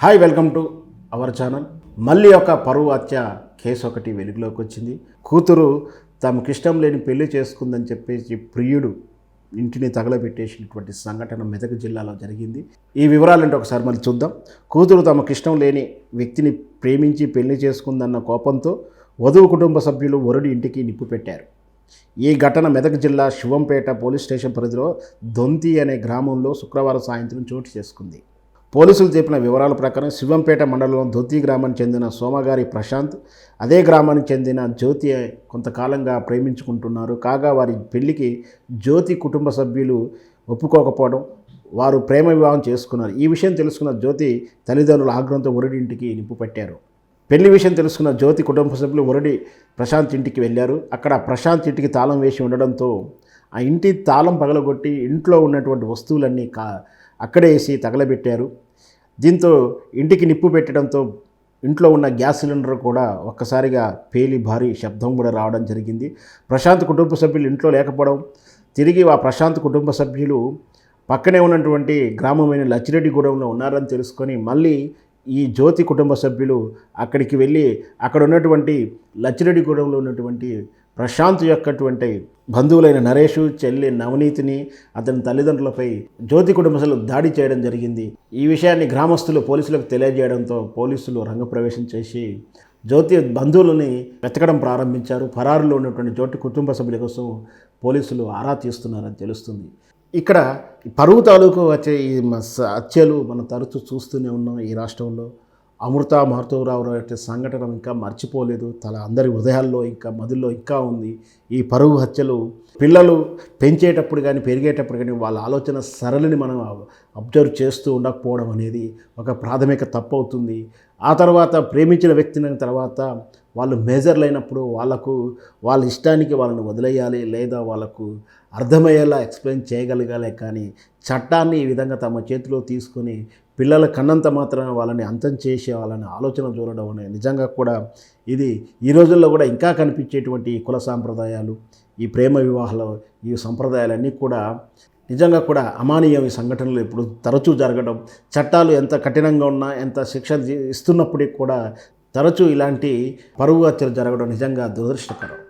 Hi welcome to our channel మళ్ళీ ఒక పరువు హత్య కేసు ఒకటి వెలుగులోకి వచ్చింది. కూతురు తమకు ఇష్టం లేని పెళ్ళి చేసుకుందని చెప్పేసి ప్రియుడు ఇంటిని తగలబెట్టేసినటువంటి సంఘటన మెదక్ జిల్లాలో జరిగింది. ఈ వివరాలంటే ఒకసారి మళ్ళీ చూద్దాం. కూతురు తమకు ఇష్టం లేని వ్యక్తిని ప్రేమించి పెళ్ళి చేసుకుందన్న కోపంతో వధువు కుటుంబ సభ్యులు వరుడి ఇంటికి నిప్పు పెట్టారు. ఈ ఘటన మెదక్ జిల్లా శివంపేట పోలీస్ స్టేషన్ పరిధిలో దొంతి అనే గ్రామంలో శుక్రవారం సాయంత్రం చోటు చేసుకుంది. పోలీసులు చెప్పిన వివరాల ప్రకారం శివంపేట మండలం ధోతి గ్రామానికి చెందిన సోమగారి ప్రశాంత్ అదే గ్రామానికి చెందిన జ్యోతి కొంతకాలంగా ప్రేమించుకుంటున్నారు. కాగా వారి పెళ్ళికి జ్యోతి కుటుంబ సభ్యులు ఒప్పుకోకపోవడం వారు ప్రేమ వివాహం చేసుకున్నారు. ఈ విషయం తెలుసుకున్న జ్యోతి తల్లిదండ్రుల ఆగ్రహంతో ఒరడింటికి ఇంటికి నిప్పు పెట్టారు పెళ్ళి విషయం తెలుసుకున్న జ్యోతి కుటుంబ సభ్యులు ఒరడి ప్రశాంత్ ఇంటికి వెళ్ళారు. అక్కడ ప్రశాంత్ ఇంటికి తాళం వేసి ఉండడంతో ఆ ఇంటి తాళం పగలగొట్టి ఇంట్లో ఉన్నటువంటి వస్తువులన్నీ కా అక్కడే వేసి తగలబెట్టారు. దీంతో ఇంటికి నిప్పు పెట్టడంతో ఇంట్లో ఉన్న గ్యాస్ సిలిండర్ కూడా ఒక్కసారిగా పేలి భారీ శబ్దం కూడా రావడం జరిగింది. ప్రశాంత్ కుటుంబ సభ్యులు ఇంట్లో లేకపోవడం తిరిగి ఆ ప్రశాంత్ కుటుంబ సభ్యులు పక్కనే ఉన్నటువంటి గ్రామమైన లచ్చిరెడ్డిగూడెంలో ఉన్నారని తెలుసుకొని మళ్ళీ ఈ జ్యోతి కుటుంబ సభ్యులు అక్కడికి వెళ్ళి అక్కడ ఉన్నటువంటి లచ్చిరెడ్డిగూడెంలో ఉన్నటువంటి ప్రశాంత్ యొక్కటువంటి బంధువులైన నరేషు చెల్లి నవనీతిని అతని తల్లిదండ్రులపై జ్యోతి కుటుంబ సభ్యులు దాడి చేయడం జరిగింది. ఈ విషయాన్ని గ్రామస్తులు పోలీసులకు తెలియజేయడంతో పోలీసులు రంగప్రవేశం చేసి జ్యోతి బంధువులని వెతకడం ప్రారంభించారు. పరారులో ఉన్నటువంటి జ్యోతి కుటుంబ సభ్యుల కోసం పోలీసులు ఆరా తీస్తున్నారని తెలుస్తుంది. ఇక్కడ పరువు తాలూకు వచ్చే ఈ మ- స- హత్యలు మనం తరచూ చూస్తూనే ఉన్నాం ఈ రాష్ట్రంలో. అమృత మహర్తవరావు యొక్క సంఘటన ఇంకా మర్చిపోలేదు. తల అందరి హృదయాల్లో ఇంకా మధుల్లో ఇంకా ఉంది. ఈ పరువు హత్యలు పిల్లలు పెంచేటప్పుడు కానీ పెరిగేటప్పుడు కానీ వాళ్ళ ఆలోచన సరళిని మనం అబ్జర్వ్ చేస్తూ ఉండకపోవడం అనేది ఒక ప్రాథమిక తప్పు అవుతుంది. ఆ తర్వాత ప్రేమించిన వ్యక్తిని తర్వాత వాళ్ళు మేజర్లు అయినప్పుడు వాళ్ళకు వాళ్ళ ఇష్టానికి వాళ్ళని వదిలేయాలి లేదా వాళ్ళకు అర్థమయ్యేలా ఎక్స్ప్లెయిన్ చేయగలగాలి కానీ చట్టాన్ని ఈ విధంగా తమ చేతిలో తీసుకొని పిల్లల కన్నంత మాత్రమే వాళ్ళని అంతం చేసే వాళ్ళని ఆలోచన చూడడం అనేది నిజంగా కూడా ఇది ఈ రోజుల్లో కూడా ఇంకా కనిపించేటువంటి ఈ కుల సాంప్రదాయాలు ఈ ప్రేమ వివాహాలు ఈ సంప్రదాయాలన్నీ కూడా నిజంగా కూడా అమానీయం ఈ సంఘటనలు ఇప్పుడు తరచూ జరగడం చట్టాలు ఎంత కఠినంగా ఉన్నా ఎంత శిక్ష ఇస్తున్నప్పటికీ కూడా తరచూ ఇలాంటి పరువు హత్యలు జరగడం నిజంగా దురదృష్టకరం.